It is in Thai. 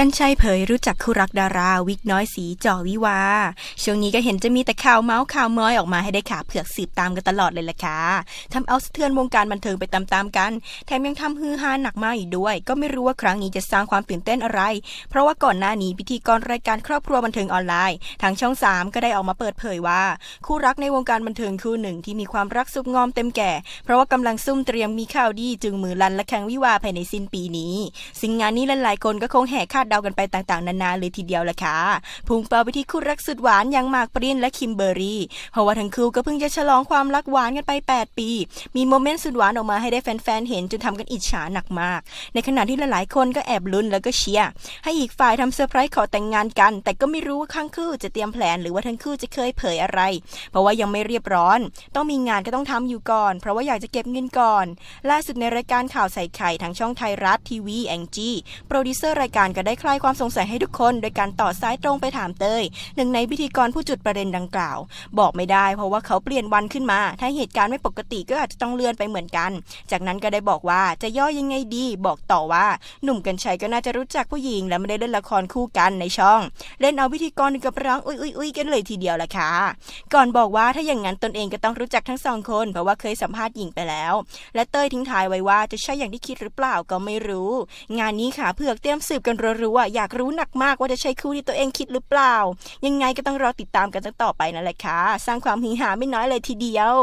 กันชัยเผยรู้จักคู่รักดาราวิกน้อยสีจ่อวิวา ช่วงนี้ก็เห็นจะมีแต่ข่าวเมาส์ข่าวม้อยออกมาให้ได้ขาเผือกสืบตามกันตลอดเลยล่ะค่ะทำเอาสะเทือนวงการบันเทิงไปตามๆกัน แถมยังทำฮือฮาหนักมากอีกด้วย ก็ไม่รู้ว่าครั้งนี้จะสร้างความตื่นเต้นอะไร เพราะว่าก่อนหน้านี้พิธีกรรายการครอบครัวบันเทิงออนไลน์ ทางช่อง 3 ก็ได้ออกมาเปิดเผยว่า คู่รักในวงการบันเทิงคู่หนึ่งที่มีความรักซุกงอมเต็มแก่ เพราะว่ากำลังซุ่มเตรียมมีข่าวดีจึงมือลันและแข่งวิวาภายในสิ้นปีนี้ ซึ่งงานนี้หลายๆคนก็คงแห่คาดเดากันไปต่างๆ นานาเลยทีเดียวละค่ะพุ่งเป้าไปที่คู่รักสุดหวานอย่างหมากปรินและคิมเบอรี่เพราะว่าทั้งคู่ก็เพิ่งจะฉลองความรักหวานกันไป 8 ปี มีโมเมนต์สุดหวานออกมาให้ได้แฟนๆเห็นจนทำกันอิจฉาหนักมาก ในขณะที่หลายๆคนก็แอบลุ้นแล้วก็เชียร์ให้อีกฝ่ายทำเซอร์ไพรส์ขอแต่งงานกัน แต่ก็ไม่รู้ว่าข้างคู่จะเตรียมแผนหรือว่าทั้งคู่จะเคยเผยอะไร เพราะว่ายังไม่เรียบร้อน ต้องมีงานก็ต้องทำอยู่ก่อน เพราะว่าอยากจะเก็บเงินก่อน ล่าสุดในรายการข่าวใส่ไข่ทางช่องไทยรัฐทีวีแองจี้โปรดิวเซอร์รายการก็ได้คลายความสงสัยให้ทุกคน โดยการต่อสายตรงไปถามเตยหนึ่งในพิธีกรผู้จุดประเด็นดังกล่าว บอกไม่ได้เพราะว่าเขาเปลี่ยนวันขึ้นมา ถ้าเหตุการณ์ไม่ปกติก็อาจจะต้องเลื่อนไปเหมือนกัน จากนั้นก็ได้บอกว่าจะย่อยังไงดี บอกต่อว่าหนุ่มกัญชัยก็น่าจะรู้จักผู้หญิง และไม่ได้เล่นละครคู่กันในช่อง เล่นเอาพิธีกรกับร้องอุ้ยอุ้ยอุ้ยกันเลยทีเดียวละค่ะก่อนบอกว่าถ้าอย่างนั้นตนเองก็ต้องรู้จักทั้งสองคน เพราะว่าเคยสัมภาษณ์หญิงไปแล้ว และเต้ยทิ้งท้ายไว้ว่าจะใช่อย่างที่คิดหรือเปล่าก็ไม่รู้ งานนี้ค่ะเผือกเตรียมสืบกันรัวๆอยากรู้หนักมากว่าจะใช่คู่ที่ตัวเองคิดหรือเปล่า ยังไงก็ต้องรอติดตามกันต่อไปนั่นแหละค่ะ สร้างความฮือหาไม่น้อยเลยทีเดียว